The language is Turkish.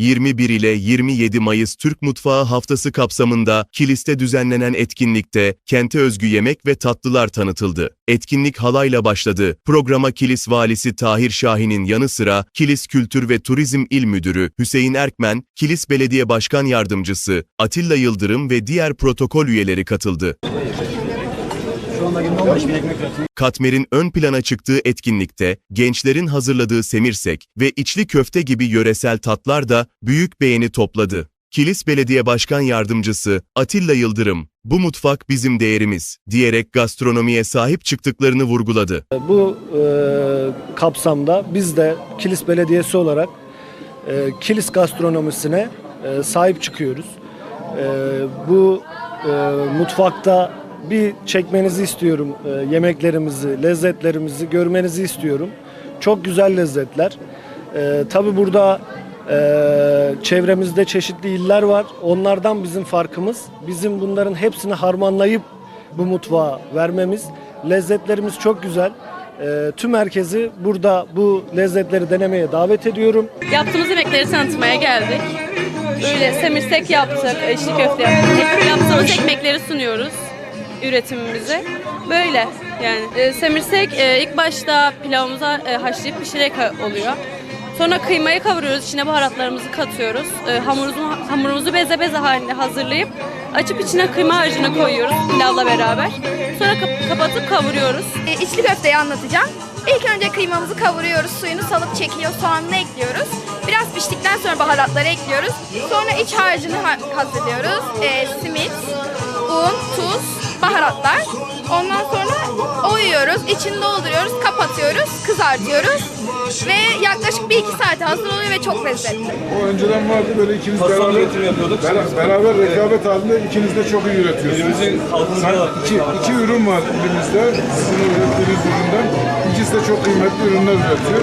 21 ile 27 Mayıs Türk Mutfağı Haftası kapsamında Kilis'te düzenlenen etkinlikte kente özgü yemek ve tatlılar tanıtıldı. Etkinlik halayla başladı. Programa Kilis Valisi Tahir Şahin'in yanı sıra Kilis Kültür ve Turizm İl Müdürü Hüseyin Erkmen, Kilis Belediye Başkan Yardımcısı Atilla Yıldırım ve diğer protokol üyeleri katıldı. Katmer'in ön plana çıktığı etkinlikte gençlerin hazırladığı semirsek ve içli köfte gibi yöresel tatlar da büyük beğeni topladı. Kilis Belediye Başkan Yardımcısı Atilla Yıldırım, bu mutfak bizim değerimiz diyerek gastronomiye sahip çıktıklarını vurguladı. Bu e, kapsamda biz de Kilis Belediyesi olarak e, Kilis gastronomisine e, sahip çıkıyoruz. E, bu e, mutfakta bir çekmenizi istiyorum e, yemeklerimizi, lezzetlerimizi görmenizi istiyorum. Çok güzel lezzetler. E, Tabi burada e, çevremizde çeşitli iller var. Onlardan bizim farkımız, bizim bunların hepsini harmanlayıp bu mutfağa vermemiz. Lezzetlerimiz çok güzel. E, tüm herkesi burada bu lezzetleri denemeye davet ediyorum. Yaptığımız yemekleri tanıtmaya geldik. Böyle semirsek yaptık, içli köfte yaptık. Yaptığımız ekmekleri sunuyoruz üretimimize. Böyle yani. E, semirsek e, ilk başta pilavımıza e, haşlayıp pişirerek oluyor. Sonra kıymayı kavuruyoruz, içine baharatlarımızı katıyoruz. E, hamurumuzu, hamurumuzu beze beze halinde hazırlayıp açıp içine kıyma harcını koyuyoruz pilavla beraber. Sonra kap- kapatıp kavuruyoruz. E, içli köfteyi anlatacağım. İlk önce kıymamızı kavuruyoruz, suyunu salıp çekiyor, soğanını ekliyoruz. Biraz piştikten sonra baharatları ekliyoruz. Sonra iç harcını ha- hazırlıyoruz. E, simit, un, tuz, baharatlar. Ondan sonra oyuyoruz, içini dolduruyoruz, kapatıyoruz, kızartıyoruz. Ve yaklaşık bir iki saate hazır oluyor ve çok lezzetli. O önceden vardı böyle ikiniz beraber, beraber, beraber rekabet halinde ikiniz de çok iyi üretiyorsunuz. Sen, iki, iki ürün var elimizde. Sizin ürettiğiniz üründen. İkisi de çok kıymetli ürünler üretiyor.